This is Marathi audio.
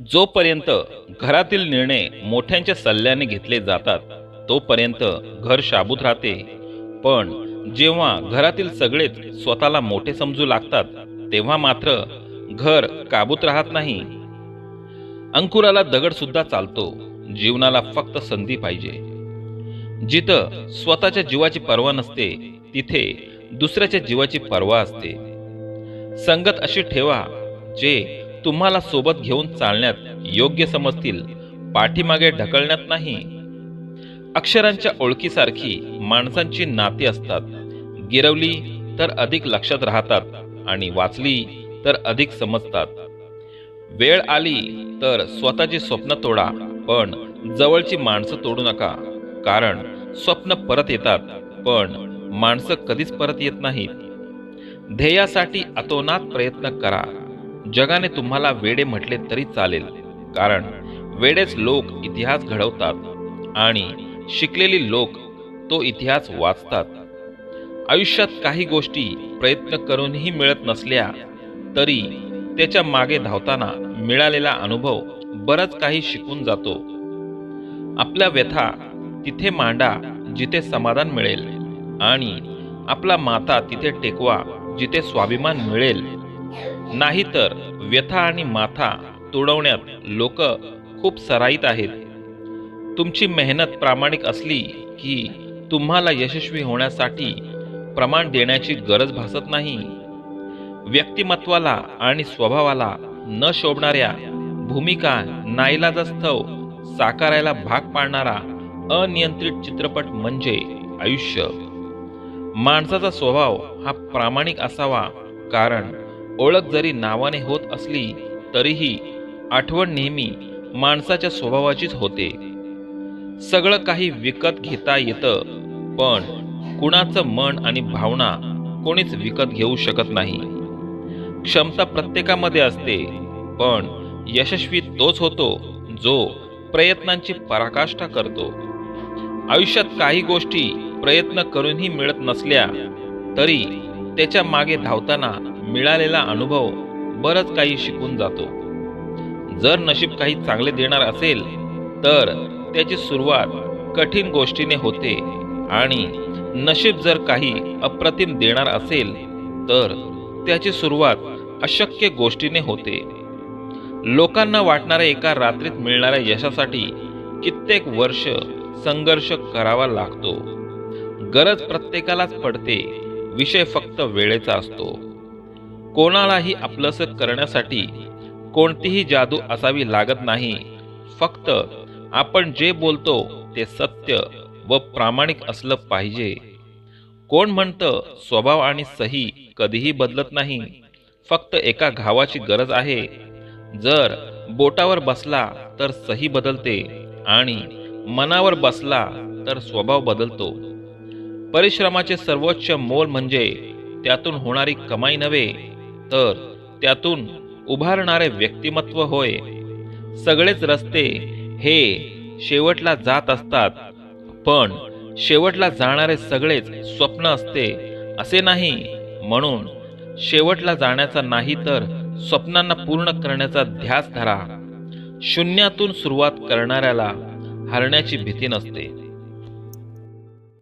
जोपर्यंत घरातील निर्णय मोठ्यांच्या सल्ल्याने घेतले जातात तोपर्यंत घर शाबूत राहते. पण जेव्हा घरातील सगळेच स्वतःला मोठे समजू लागतात तेव्हा मात्र घर काबूत राहत नाही. अंकुराला दगड सुद्धा चालतो. जीवनाला फक्त संधी पाहिजे. जिथं स्वतःच्या जीवाची पर्वा नसते तिथे दुसऱ्याच्या जीवाची पर्वा असते. संगत अशी ठेवा जे तुम्हाला सोबत घेऊन चालण्यात योग्य समजतील. पाठीमागे ढकलण्यात नाही. अक्षरांच्या ओळखीसारखी माणसांची नाती असतात. गिरवली तर अधिक लक्षात राहतात आणि वाचली तर अधिक समजतात. वेळ आली तर स्वतःची स्वप्न तोडा पण जवळची माणसं तोडू नका कारण स्वप्न परत येतात पण माणसं कधीच परत येत नाहीत. ध्येयासाठी अतोनात प्रयत्न करा. जगाने तुम्हाला वेडे म्हटले तरी चालेल कारण वेडेच लोक इतिहास घडवतात आणि शिकलेली लोक तो इतिहास वाचतात. आयुष्यात काही गोष्टी प्रयत्न करूनही मिळत नसल्या तरी त्याच्यामागे धावताना मिळालेला अनुभव बरंच काही शिकून जातो. आपल्या व्यथा तिथे मांडा जिथे समाधान मिळेल आणि आपला माता तिथे टेकवा जिथे स्वाभिमान मिळेल. नाहीतर व्यथा आणि माथा तुडवण्यात लोक खूप सराईत आहेत. तुमची मेहनत प्रामाणिक असली की तुम्हाला यशस्वी होण्यासाठी प्रमाण देण्याची गरज भासत नाही. व्यक्तिमत्वाला आणि स्वभावाला न शोभणाऱ्या भूमिका नाईलाजास्तव साकारायला भाग पाडणारा अनियंत्रित चित्रपट म्हणजे आयुष्य. माणसाचा स्वभाव हा प्रामाणिक असावा कारण ओळख जरी नावाने होत असली तरीही आठवण नेहमी माणसाच्या स्वभावाचीच होते. सगळं काही विकत घेता येतं पण कुणाचं मन आणि भावना कोणीच विकत घेऊ शकत नाही. क्षमता प्रत्येकामध्ये असते पण यशस्वी तोच होतो जो प्रयत्नांची पराकाष्ठा करतो. आयुष्यात काही गोष्टी प्रयत्न करूनही मिळत नसल्या तरी त्याच्यामागे धावताना मिळालेला अनुभव बरंच काही शिकून जातो. जर नशीब काही चांगले देणार असेल तर त्याची सुरुवात कठीण गोष्टीने होते आणि नशीब जर काही अप्रतिम देणार असेल तर त्याची सुरुवात अशक्य गोष्टीने होते. लोकांना वाटणाऱ्या एका रात्रीत मिळणाऱ्या यशासाठी कित्येक वर्ष संघर्ष करावा लागतो. गरज प्रत्येकालाच पडते विषय फक्त वेळेचा असतो. कोणालाही आपलंस करण्यासाठी कोणतीही जादू असावी लागत नाही. फक्त आपण जे बोलतो ते सत्य व प्रामाणिक असलं पाहिजे. कोण म्हणतं स्वभाव आणि सही कधीही बदलत नाही. फक्त एका घावाची गरज आहे. जर बोटावर बसला तर सही बदलते आणि मनावर बसला तर स्वभाव बदलतो. परिश्रमाचे सर्वोच्च मोल म्हणजे त्यातून होणारी कमाई नव्हे तर त्यातून उभारणारे व्यक्तिमत्व होय. सगळेच रस्ते हे शेवटला जात असतात पण शेवटला जाणारे सगळेच स्वप्न असते असे नाही. म्हणून शेवटला जाण्याचा नाही तर स्वप्नांना पूर्ण करण्याचा ध्यास धरा. शून्यातून सुरुवात करणाऱ्याला हरण्याची भीती नसते.